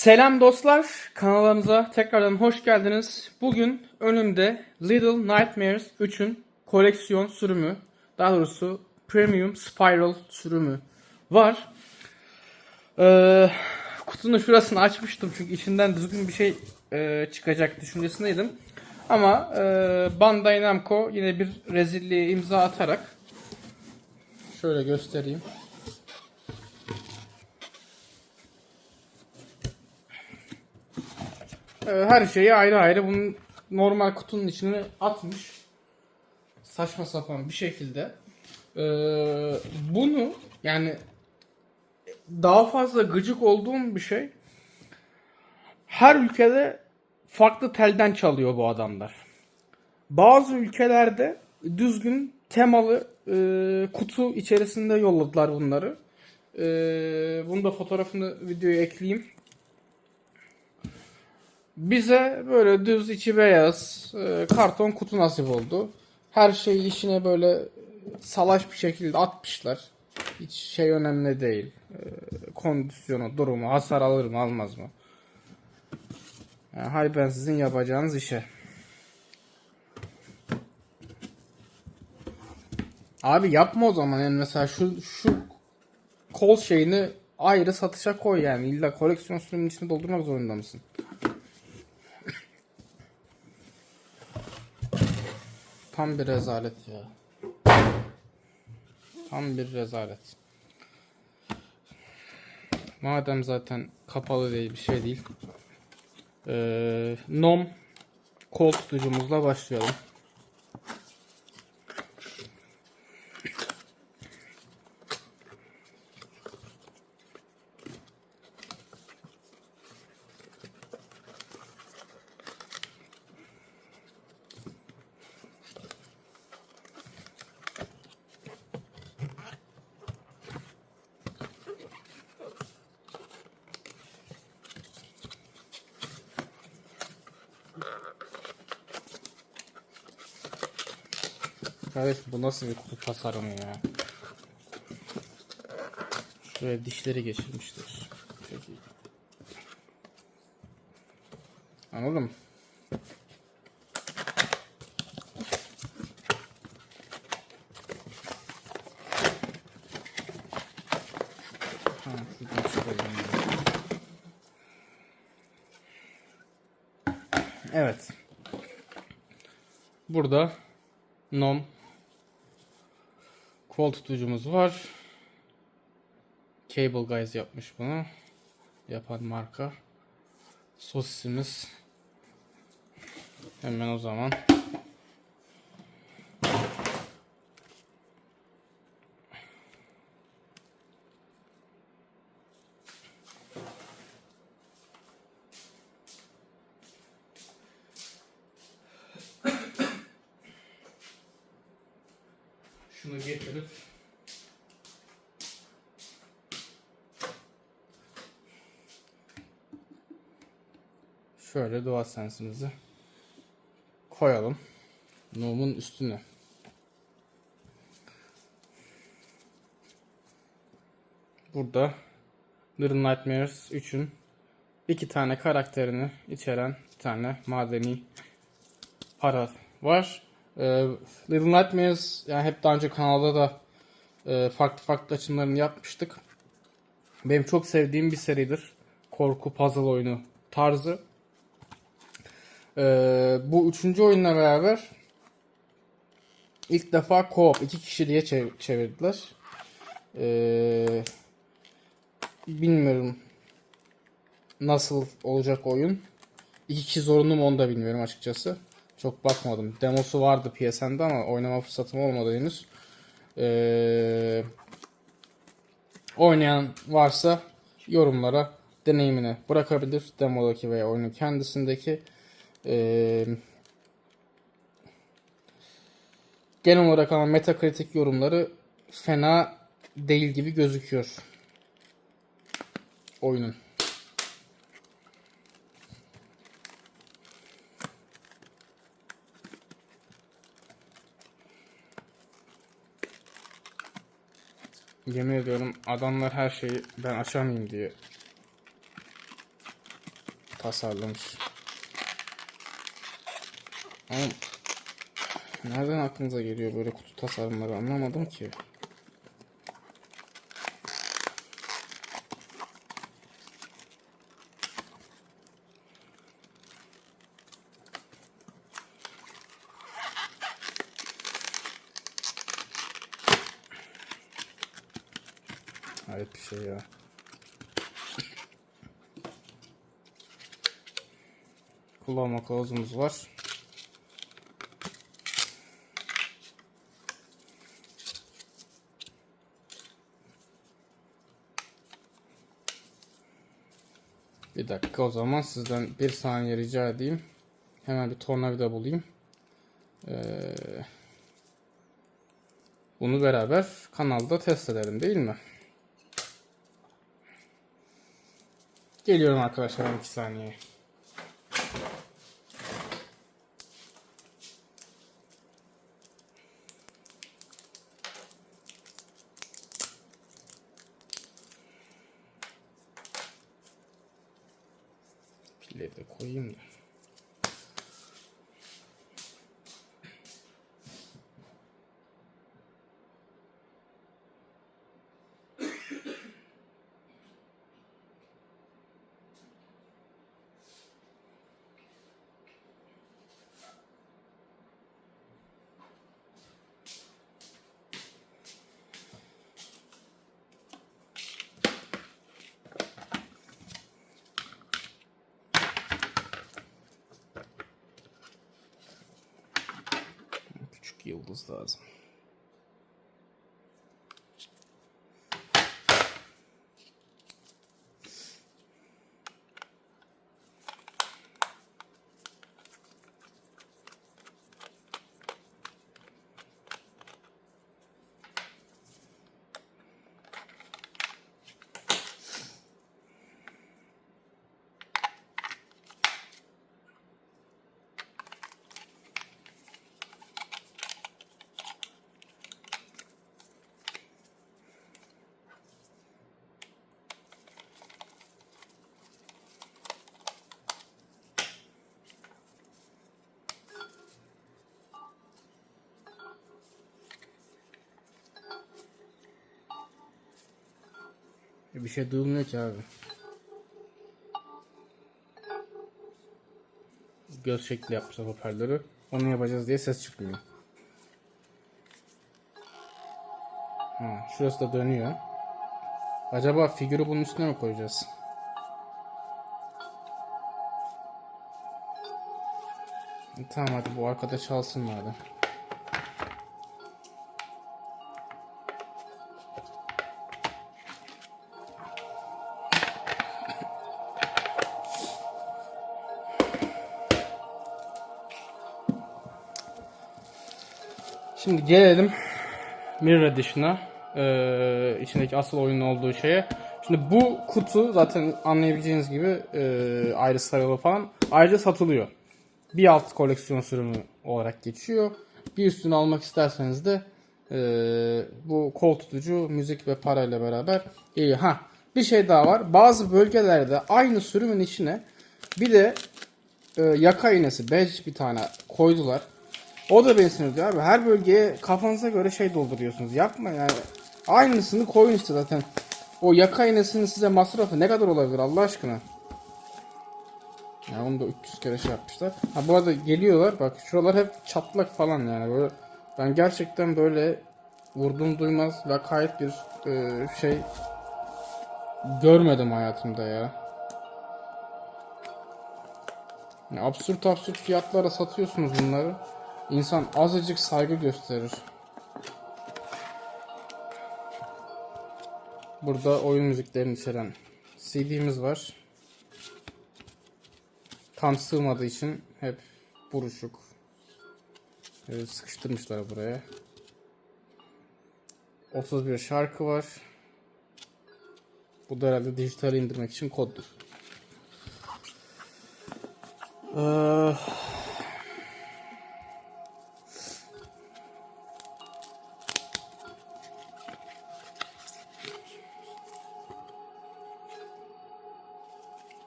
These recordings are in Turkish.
Selam dostlar, kanalımıza tekrardan hoş geldiniz. Bugün önümde Little Nightmares 3'ün koleksiyon sürümü, daha doğrusu Premium Spiral sürümü var. Ee, kutunun şurasını açmıştım çünkü içinden düzgün bir şey e, çıkacak düşüncesindeydim. Ama e, Bandai Namco yine bir rezilliğe imza atarak şöyle göstereyim. Her şeyi ayrı ayrı bunun normal kutunun içine atmış. Saçma sapan bir şekilde. Ee, bunu yani daha fazla gıcık olduğum bir şey her ülkede farklı telden çalıyor bu adamlar. Bazı ülkelerde düzgün temalı e, kutu içerisinde yolladılar bunları. E, bunu da fotoğrafını videoya ekleyeyim. Bize böyle düz içi beyaz e, karton kutu nasip oldu. Her şeyi işine böyle salaş bir şekilde atmışlar. Hiç şey önemli değil. E, kondisyonu, durumu, hasar alır mı almaz mı? Yani hay ben sizin yapacağınız işe. Abi yapma o zaman yani mesela şu şu kol şeyini ayrı satışa koy yani illa koleksiyon sürümünün içine doldurmak zorunda mısın? Tam bir rezalet ya. Tam bir rezalet. Madem zaten kapalı değil bir şey değil. Ee, nom kol tutucumuzla başlayalım. Kardeş bu nasıl bir kutu tasarımı ya? Şuraya dişleri geçirmiştir. Peki. Anladın. Evet. Burada nom kol tutucumuz var. Cable Guys yapmış bunu. Yapan marka. Sosisimiz. Hemen o zaman. Şunu getirip şöyle doğa sensimizi koyalım. Nomun üstüne. Burada Little Nightmares 3'ün iki tane karakterini içeren bir tane madeni para var. Ee, Little Nightmares yani hep daha önce kanalda da e, farklı farklı açımlarını yapmıştık. Benim çok sevdiğim bir seridir. Korku puzzle oyunu tarzı. Ee, bu üçüncü oyunla beraber ilk defa co-op iki kişiliğe çev- çevirdiler. Ee, bilmiyorum nasıl olacak oyun. İki kişi zorunlu mu onu da bilmiyorum açıkçası. Çok bakmadım. Demosu vardı PSN'de ama oynama fırsatım olmadı henüz. Ee, oynayan varsa yorumlara deneyimini bırakabilir. Demodaki veya oyunun kendisindeki. Ee, genel olarak ama Metacritic yorumları fena değil gibi gözüküyor. Oyunun. Yemin ediyorum adamlar her şeyi ben açamayayım diye tasarlamış. Ama nereden aklınıza geliyor böyle kutu tasarımları anlamadım ki. Hayret bir şey ya. Kullanma kılavuzumuz var. Bir dakika o zaman sizden bir saniye rica edeyim. Hemen bir tornavida bulayım. Ee, bunu beraber kanalda test edelim değil mi? Geliyorum arkadaşlar 2 saniye. Pilleri de koyayım da. Küçük Bir şey duyulmuyor ki abi. Göz şekli yapmışlar hoparlörü. Onu yapacağız diye ses çıkmıyor. Ha, şurası da dönüyor. Acaba figürü bunun üstüne mi koyacağız? E, Tamam hadi bu arkada çalsın madem. Şimdi gelelim Mirror Edition'a. Ee, içindeki asıl oyunun olduğu şeye. Şimdi bu kutu zaten anlayabileceğiniz gibi e, ayrı sarılı falan ayrıca satılıyor. Bir alt koleksiyon sürümü olarak geçiyor. Bir üstünü almak isterseniz de e, bu kol tutucu müzik ve parayla beraber geliyor. Ha bir şey daha var. Bazı bölgelerde aynı sürümün içine bir de e, yaka iğnesi badge bir tane koydular. O da beni sinirliyor abi. Her bölgeye kafanıza göre şey dolduruyorsunuz. Yapma yani. Aynısını koyun işte zaten. O yaka iğnesinin size masrafı ne kadar olabilir Allah aşkına? Ya onu da 300 kere şey yapmışlar. Ha bu arada geliyorlar bak şuralar hep çatlak falan yani böyle. Ben gerçekten böyle vurdum duymaz lakayt bir e, şey görmedim hayatımda ya. Ya absürt absürt fiyatlara satıyorsunuz bunları. İnsan azıcık saygı gösterir. Burada oyun müziklerini içeren CD'miz var. Tam sığmadığı için hep buruşuk. Ee, sıkıştırmışlar buraya. 31 şarkı var. Bu da herhalde dijital indirmek için koddur. Ee,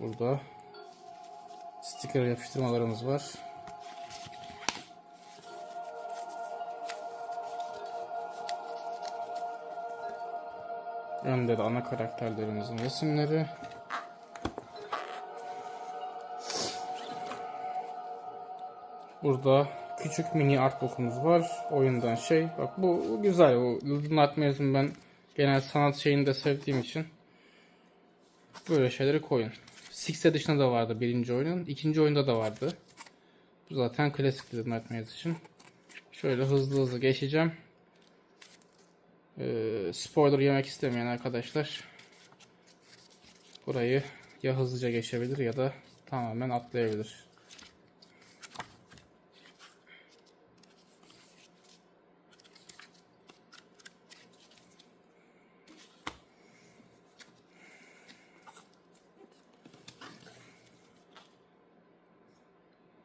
Burada Sticker yapıştırmalarımız var. Önde de ana karakterlerimizin resimleri. Burada küçük mini artbook'umuz var. Oyundan şey. Bak bu, bu güzel. Bu Little Nightmares'ın ben genel sanat şeyini de sevdiğim için böyle şeyleri koyun. Six Edition'da da vardı birinci oyunun. ikinci oyunda da vardı. Bu zaten klasik Little Nightmares için. Şöyle hızlı hızlı geçeceğim. Ee, spoiler yemek istemeyen arkadaşlar burayı ya hızlıca geçebilir ya da tamamen atlayabilir.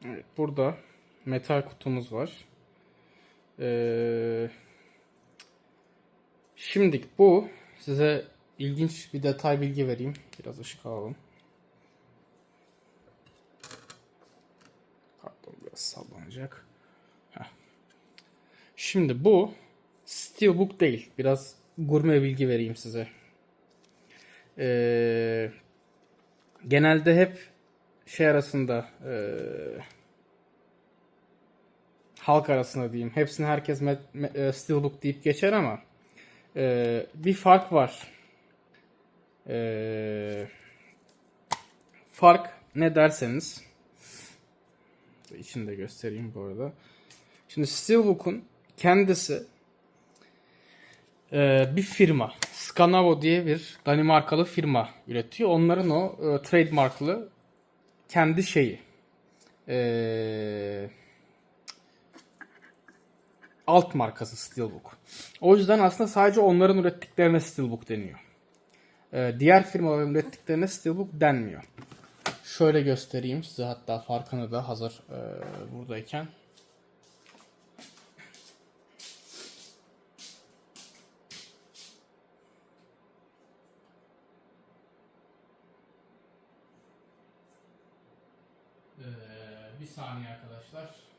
Evet, burada metal kutumuz var. Ee, şimdilik bu. Size ilginç bir detay bilgi vereyim. Biraz ışık alalım. Pardon biraz sallanacak. Şimdi bu Steelbook değil. Biraz gurme bilgi vereyim size. Ee, genelde hep şey arasında eee, halk arasında diyeyim. Hepsini herkes me- me- e, Steelbook deyip geçer ama eee, bir fark var. Eee, fark ne derseniz içinde göstereyim bu arada. Şimdi Steelbook'un kendisi eee, bir firma. Scanavo diye bir Danimarkalı firma üretiyor. Onların o e, trademarklı kendi şeyi. Ee, alt markası Steelbook. O yüzden aslında sadece onların ürettiklerine Steelbook deniyor. Ee, diğer firmaların ürettiklerine Steelbook denmiyor. Şöyle göstereyim size hatta farkını da hazır e, buradayken. Ee, bir saniye arkadaşlar.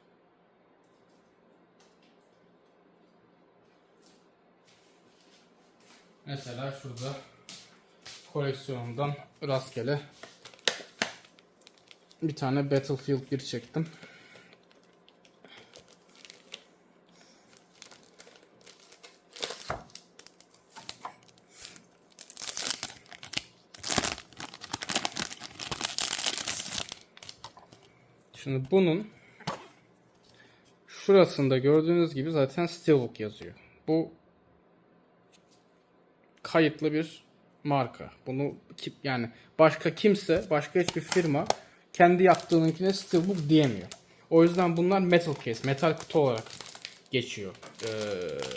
Mesela şurada koleksiyonumdan rastgele bir tane Battlefield 1 çektim. Şimdi bunun şurasında gördüğünüz gibi zaten Steelbook yazıyor. Bu kayıtlı bir marka. Bunu ki- yani başka kimse, başka hiçbir firma kendi yaptığınınkine Steelbook diyemiyor. O yüzden bunlar metal case, metal kutu olarak geçiyor eee,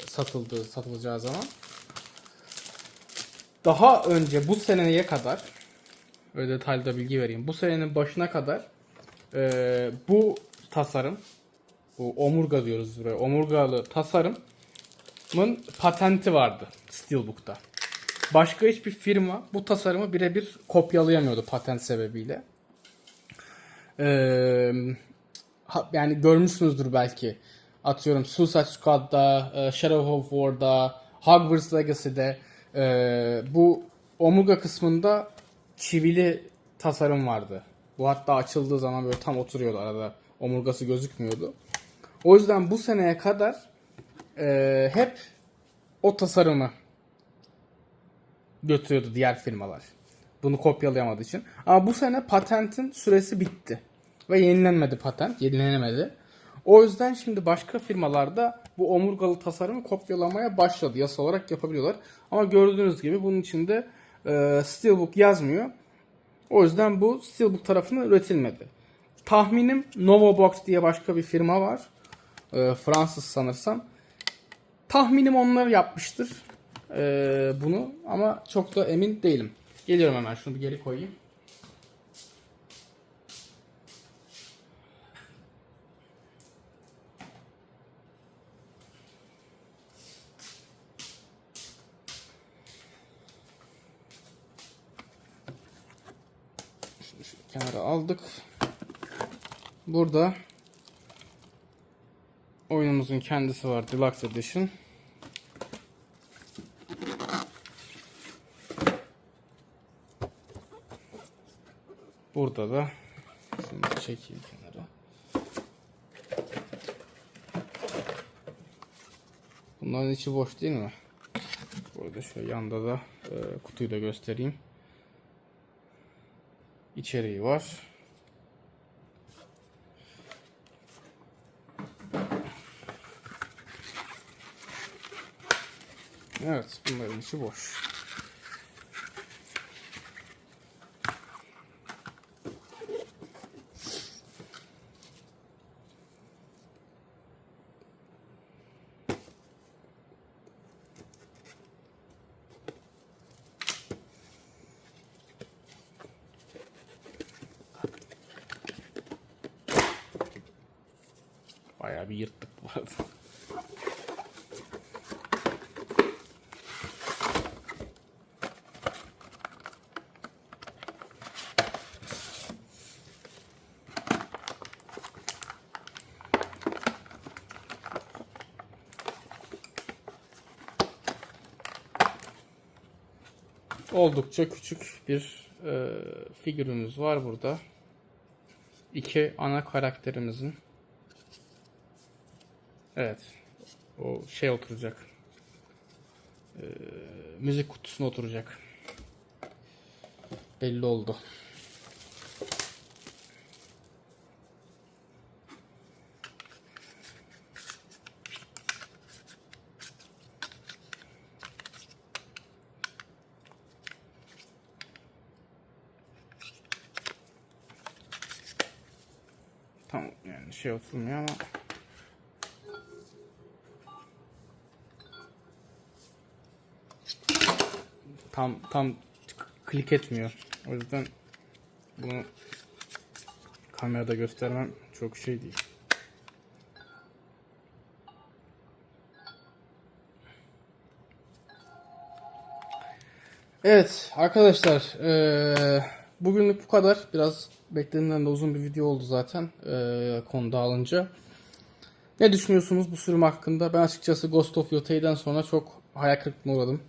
satıldığı, satılacağı zaman. Daha önce bu seneye kadar öyle detaylı bilgi vereyim. Bu senenin başına kadar eee, bu tasarım bu omurga diyoruz buraya. Omurgalı tasarımın patenti vardı Steelbook'ta. Başka hiçbir firma bu tasarımı birebir kopyalayamıyordu patent sebebiyle. Ee, yani görmüşsünüzdür belki. Atıyorum Suicide Squad'da, e, Shadow of War'da, Hogwarts Legacy'de e, bu omurga kısmında çivili tasarım vardı. Bu hatta açıldığı zaman böyle tam oturuyordu arada. Omurgası gözükmüyordu. O yüzden bu seneye kadar e, hep o tasarımı götürüyordu diğer firmalar. Bunu kopyalayamadığı için. Ama bu sene patentin süresi bitti. Ve yenilenmedi patent. Yenilenemedi. O yüzden şimdi başka firmalarda bu omurgalı tasarımı kopyalamaya başladı. Yasa olarak yapabiliyorlar. Ama gördüğünüz gibi bunun içinde e, Steelbook yazmıyor. O yüzden bu Steelbook tarafından üretilmedi. Tahminim Novobox diye başka bir firma var. E, Fransız sanırsam. Tahminim onlar yapmıştır e, bunu ama çok da emin değilim. Geliyorum hemen şunu bir geri koyayım. Şunu şu kenara aldık. burada oyunumuzun kendisi var Deluxe Edition. Burada da da çekeyim kenara. Bunların içi boş değil mi? Burada şöyle yanda da e, kutuyu da göstereyim. İçeriği var. Evet, bunların içi boş. Bayağı bir yırttık bu arada. Oldukça küçük bir e, figürümüz var burada. İki ana karakterimizin Evet. O şey oturacak. Ee, müzik kutusuna oturacak. Belli oldu. Tamam yani şey oturmuyor ama tam tam klik etmiyor. O yüzden bunu kamerada göstermem çok şey değil. Evet arkadaşlar eee, bugünlük bu kadar. Biraz beklediğimden de uzun bir video oldu zaten eee konu dağılınca. Ne düşünüyorsunuz bu sürüm hakkında? Ben açıkçası Ghost of Yotei'den sonra çok hayal kırıklığına uğradım.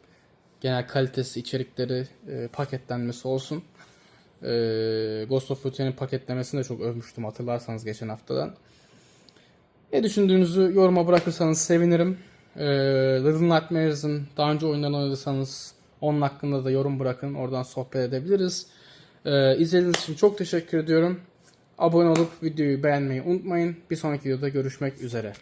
Genel kalitesi, içerikleri, e, paketlenmesi olsun. E, Ghost of Yotei'nin paketlemesini de çok övmüştüm hatırlarsanız geçen haftadan. Ne düşündüğünüzü yoruma bırakırsanız sevinirim. E, Little Nightmares'ın daha önce oyunlarını oynadıysanız onun hakkında da yorum bırakın. Oradan sohbet edebiliriz. E, izlediğiniz için çok teşekkür ediyorum. Abone olup videoyu beğenmeyi unutmayın. Bir sonraki videoda görüşmek üzere.